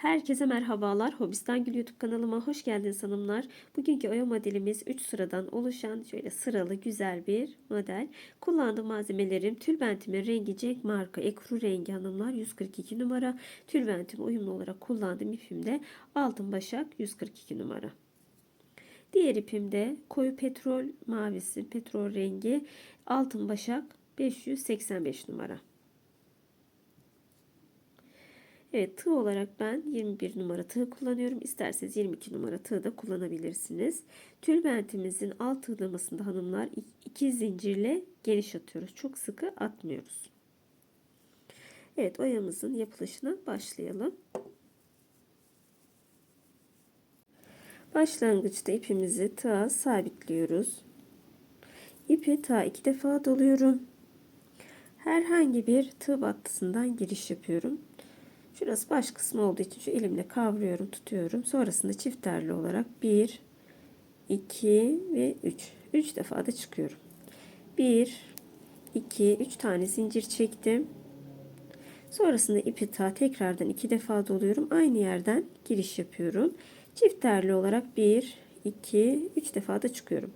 Herkese merhabalar. Hobistan Gül YouTube kanalıma hoş geldiniz hanımlar. Bugünkü oya modelimiz 3 sıradan oluşan şöyle sıralı güzel bir model. Kullandığım malzemelerim tülbentimin rengi Cenk marka ekru rengi hanımlar 142 numara. Tülbentim uyumlu olarak kullandığım ipimde altın başak 142 numara. Diğer ipimde koyu petrol mavisi petrol rengi altın başak 585 numara. Evet tığ olarak ben 21 numara tığ kullanıyorum. İsterseniz 22 numara tığ da kullanabilirsiniz. Tülbentimizin alt tığlamasında hanımlar iki zincirle geniş atıyoruz. Çok sıkı atmıyoruz. Evet oyamızın yapılışına başlayalım. Başlangıçta ipimizi tığa sabitliyoruz. İpi tığa iki defa doluyorum. Herhangi bir tığ battısından giriş yapıyorum. Şurası baş kısmı olduğu için şu elimle kavruyorum, tutuyorum. Sonrasında çift terli olarak 1, 2 ve 3. 3 defa da çıkıyorum. 1, 2, 3 tane zincir çektim. Sonrasında ipi ta tekrardan 2 defa doluyorum. Aynı yerden giriş yapıyorum. Çift terli olarak 1, 2, 3 defa da çıkıyorum.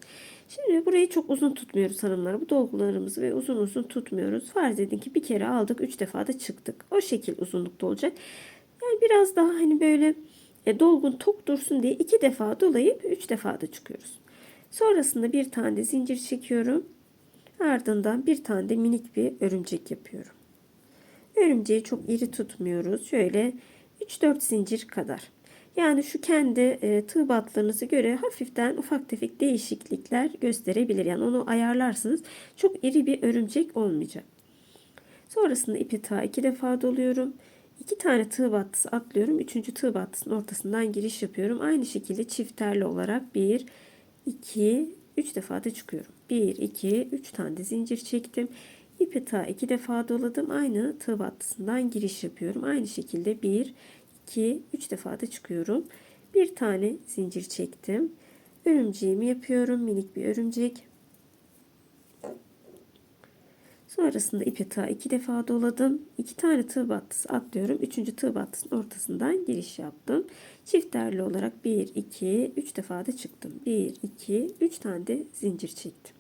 Şimdi burayı çok uzun tutmuyoruz hanımlar. Bu dolgularımızı ve uzun uzun tutmuyoruz. Farz edin ki bir kere aldık. Üç defa da çıktık. O şekil uzunlukta olacak. Yani biraz daha hani böyle e, dolgun tok dursun diye iki defa dolayıp üç defa da çıkıyoruz. Sonrasında bir tane de zincir çekiyorum. Ardından bir tane de minik bir örümcek yapıyorum. Örümceği çok iri tutmuyoruz. Şöyle 3-4 zincir kadar. Yani şu kendi e, tığ batlarınıza göre hafiften ufak tefek değişiklikler gösterebilir. Yani onu ayarlarsınız. Çok iri bir örümcek olmayacak. Sonrasında ipi ta iki defa doluyorum. İki tane tığ battısı atlıyorum. Üçüncü tığ battısının ortasından giriş yapıyorum. Aynı şekilde çifterli olarak bir, iki, üç defa da çıkıyorum. Bir, iki, üç tane de zincir çektim. İpi ta iki defa doladım. Aynı tığ battısından giriş yapıyorum. Aynı şekilde bir, 2, 3 defa da çıkıyorum. Bir tane zincir çektim. Örümceğimi yapıyorum. Minik bir örümcek. Sonrasında ipi ta iki defa doladım. İki tane tığ battısı atlıyorum. Üçüncü tığ battısının ortasından giriş yaptım. Çiftlerli olarak 1, 2, 3 defa da çıktım. 1, 2, 3 tane de zincir çektim.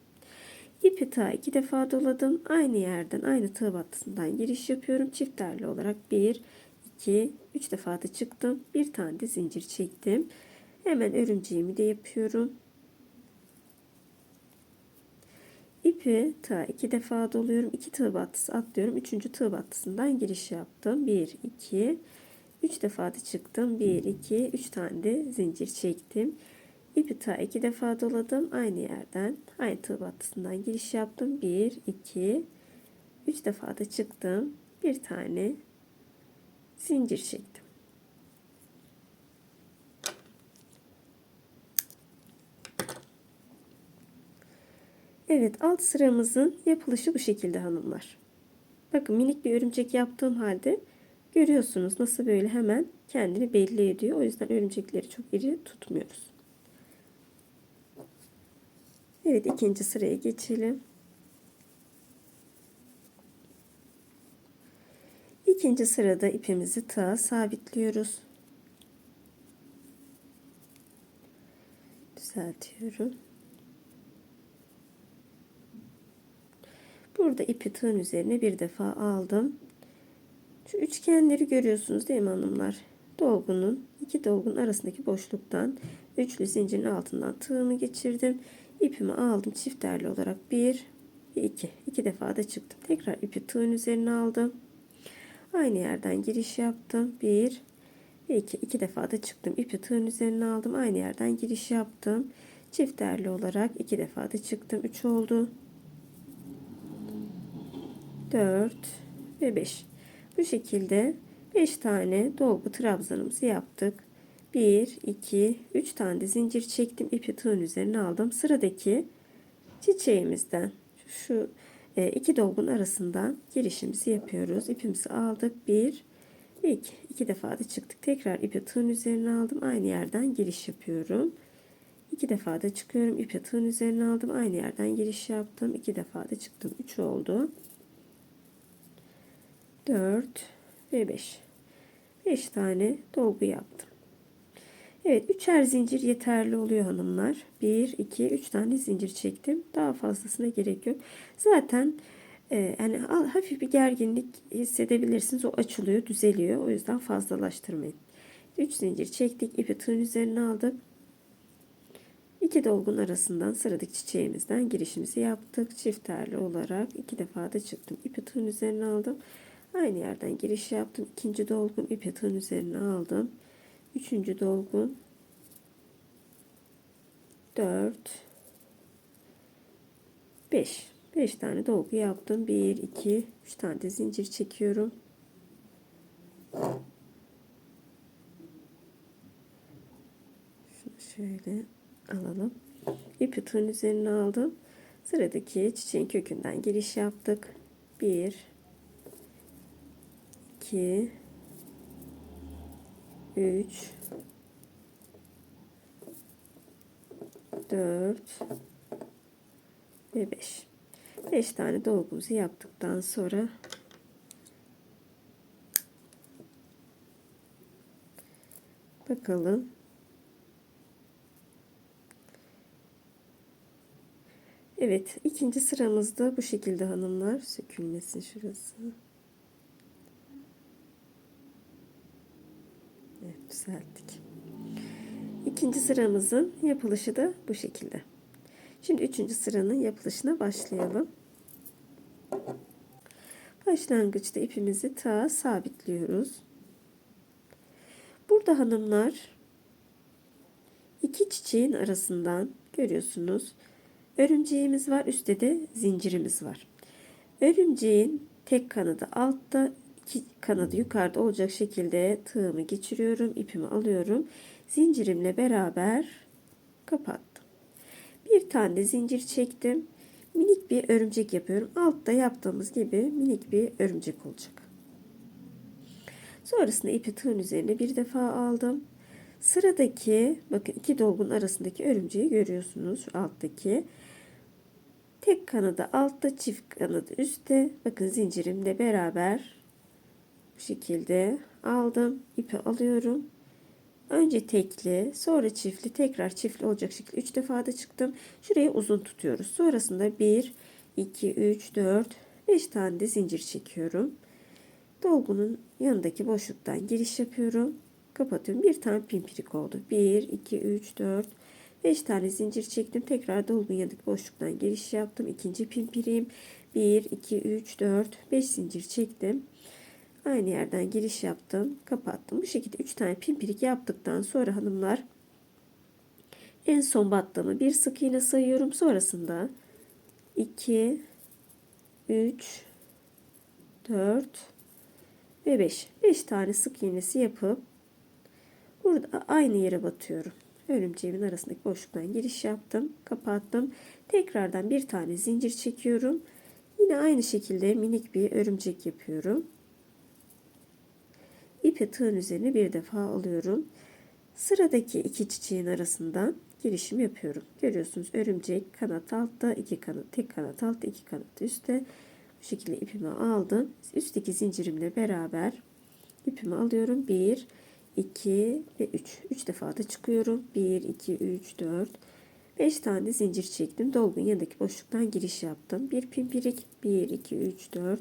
İpi ta iki defa doladım. Aynı yerden aynı tığ battısından giriş yapıyorum. Çiftlerli olarak 1, 2, 3 defa da çıktım. Bir tane de zincir çektim. Hemen örümceğimi de yapıyorum. İpi ta iki defa doluyorum. 2 tığ battısı atlıyorum. Üçüncü tığ battısından giriş yaptım. 1, 2, 3 defa da çıktım. 1, 2, 3 tane de zincir çektim. İpi ta iki defa doladım. Aynı yerden aynı tığ battısından giriş yaptım. 1, 2, 3 defa da çıktım. Bir tane zincir çektim. Evet alt sıramızın yapılışı bu şekilde hanımlar. Bakın minik bir örümcek yaptığım halde görüyorsunuz nasıl böyle hemen kendini belli ediyor. O yüzden örümcekleri çok iri tutmuyoruz. Evet ikinci sıraya geçelim. İkinci sırada ipimizi tığa sabitliyoruz. Düzeltiyorum. Burada ipi tığın üzerine bir defa aldım. Şu üçgenleri görüyorsunuz değil mi hanımlar? Dolgunun iki dolgun arasındaki boşluktan üçlü zincirin altından tığımı geçirdim. İpimi aldım çifterli olarak bir iki. iki defa da çıktım. Tekrar ipi tığın üzerine aldım. Aynı yerden giriş yaptım. Bir ve iki. iki defa da çıktım. İpi tığın üzerine aldım. Aynı yerden giriş yaptım. Çifterli olarak iki defa da çıktım. Üç oldu. Dört ve beş. Bu şekilde beş tane dolgu trabzanımızı yaptık. Bir, iki, üç tane de zincir çektim. İpi tığın üzerine aldım. Sıradaki çiçeğimizden şu e, iki dolgun arasından girişimizi yapıyoruz. İpimizi aldık. Bir iki. iki defa da çıktık. Tekrar ipi tığın üzerine aldım. Aynı yerden giriş yapıyorum. İki defa da çıkıyorum. İpi tığın üzerine aldım. Aynı yerden giriş yaptım. İki defa da çıktım. Üç oldu. Dört ve beş. 5 tane dolgu yaptım. Evet üçer zincir yeterli oluyor hanımlar. 1, 2, 3 tane zincir çektim. Daha fazlasına gerek yok. Zaten e, yani hafif bir gerginlik hissedebilirsiniz. O açılıyor, düzeliyor. O yüzden fazlalaştırmayın. 3 zincir çektik. ipi tığın üzerine aldık. İki dolgun arasından sıradaki çiçeğimizden girişimizi yaptık. Çift olarak iki defa da çıktım. İpi tığın üzerine aldım. Aynı yerden giriş yaptım. İkinci dolgun ipi tığın üzerine aldım. Üçüncü dolgun. Dört. Beş. Beş tane dolgu yaptım. Bir, iki, üç tane de zincir çekiyorum. Şunu şöyle alalım. İpi tığın üzerine aldım. Sıradaki çiçeğin kökünden giriş yaptık. Bir, iki, üç, dört ve beş. Beş tane dolgumuzu yaptıktan sonra bakalım Evet, ikinci sıramızda bu şekilde hanımlar sökülmesin şurası. Düzelttik. İkinci sıramızın yapılışı da bu şekilde. Şimdi üçüncü sıranın yapılışına başlayalım. Başlangıçta ipimizi ta sabitliyoruz. Burada hanımlar iki çiçeğin arasından görüyorsunuz Örümceğimiz var. Üstte de zincirimiz var. Örümceğin tek kanadı altta, iki kanadı yukarıda olacak şekilde tığımı geçiriyorum. ipimi alıyorum. Zincirimle beraber kapattım. Bir tane zincir çektim. Minik bir örümcek yapıyorum. Altta yaptığımız gibi minik bir örümcek olacak. Sonrasında ipi tığın üzerine bir defa aldım. Sıradaki bakın iki dolgun arasındaki örümceği görüyorsunuz şu alttaki. Tek kanadı altta, çift kanadı üstte. Bakın zincirimle beraber bu şekilde aldım. ipi alıyorum. Önce tekli, sonra çiftli, tekrar çiftli olacak şekilde 3 defa da çıktım. Şurayı uzun tutuyoruz. Sonrasında 1, 2, 3, 4, 5 tane de zincir çekiyorum. Dolgunun yanındaki boşluktan giriş yapıyorum. Kapatıyorum. Bir tane pimpirik oldu. 1, 2, 3, 4, 5 tane zincir çektim. Tekrar dolgun yanındaki boşluktan giriş yaptım. İkinci pimpiriğim. 1, 2, 3, 4, 5 zincir çektim. Aynı yerden giriş yaptım. Kapattım. Bu şekilde 3 tane pimpirik yaptıktan sonra hanımlar en son battığımı bir sık iğne sayıyorum. Sonrasında 2, 3, 4 ve 5. 5 tane sık iğnesi yapıp burada aynı yere batıyorum örümceğimin arasındaki boşluktan giriş yaptım. Kapattım. Tekrardan bir tane zincir çekiyorum. Yine aynı şekilde minik bir örümcek yapıyorum. İpi tığın üzerine bir defa alıyorum. Sıradaki iki çiçeğin arasından girişim yapıyorum. Görüyorsunuz örümcek kanat altta, iki kanat, tek kanat altta, iki kanat üstte. Bu şekilde ipimi aldım. Üstteki zincirimle beraber ipimi alıyorum. Bir, 2 ve 3. 3 defa da çıkıyorum. 1, 2, 3, 4, 5 tane zincir çektim. Dolgun yanındaki boşluktan giriş yaptım. Bir pimpirik. 1, 2, 3, 4,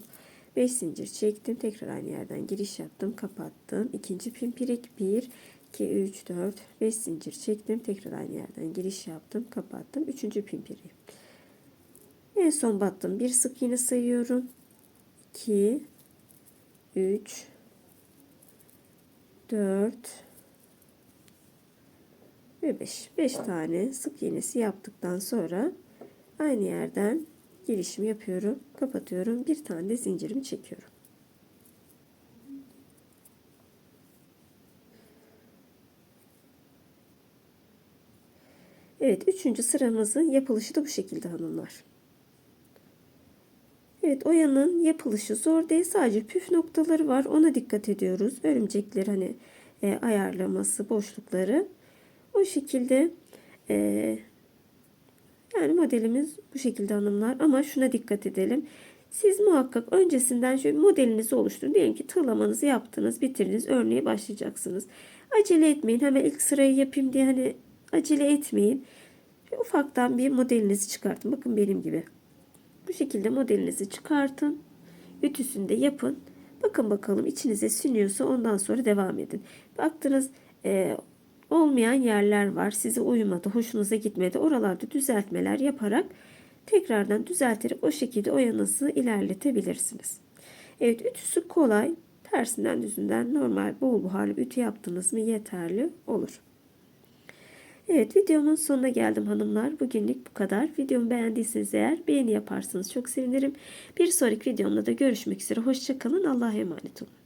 5 zincir çektim. Tekrar aynı yerden giriş yaptım. Kapattım. İkinci pimpirik. 1, 2, 3, 4, 5 zincir çektim. Tekrar aynı yerden giriş yaptım. Kapattım. Üçüncü pimpiri. En son battım. Bir sık iğne sayıyorum. 2, 3, 4 ve 5. 5 tane sık iğnesi yaptıktan sonra aynı yerden girişim yapıyorum. Kapatıyorum. Bir tane de zincirimi çekiyorum. Evet, üçüncü sıramızın yapılışı da bu şekilde hanımlar. Evet oyanın yapılışı zor değil. Sadece püf noktaları var. Ona dikkat ediyoruz. Örümcekleri hani e, ayarlaması, boşlukları. O şekilde e, yani modelimiz bu şekilde hanımlar. Ama şuna dikkat edelim. Siz muhakkak öncesinden şöyle modelinizi oluşturun. Diyelim ki tığlamanızı yaptınız, bitirdiniz, örneğe başlayacaksınız. Acele etmeyin. Hemen ilk sırayı yapayım diye hani acele etmeyin. Şöyle ufaktan bir modelinizi çıkartın. Bakın benim gibi. Bu şekilde modelinizi çıkartın. Ütüsünü de yapın. Bakın bakalım içinize siniyorsa ondan sonra devam edin. Baktınız olmayan yerler var. Size uymadı, hoşunuza gitmedi. Oralarda düzeltmeler yaparak tekrardan düzelterek o şekilde oyanızı ilerletebilirsiniz. Evet ütüsü kolay. Tersinden düzünden normal bol buharlı ütü yaptınız mı yeterli olur. Evet videomun sonuna geldim hanımlar. Bugünlük bu kadar. Videomu beğendiyseniz eğer beğeni yaparsanız çok sevinirim. Bir sonraki videomda da görüşmek üzere. Hoşçakalın. Allah'a emanet olun.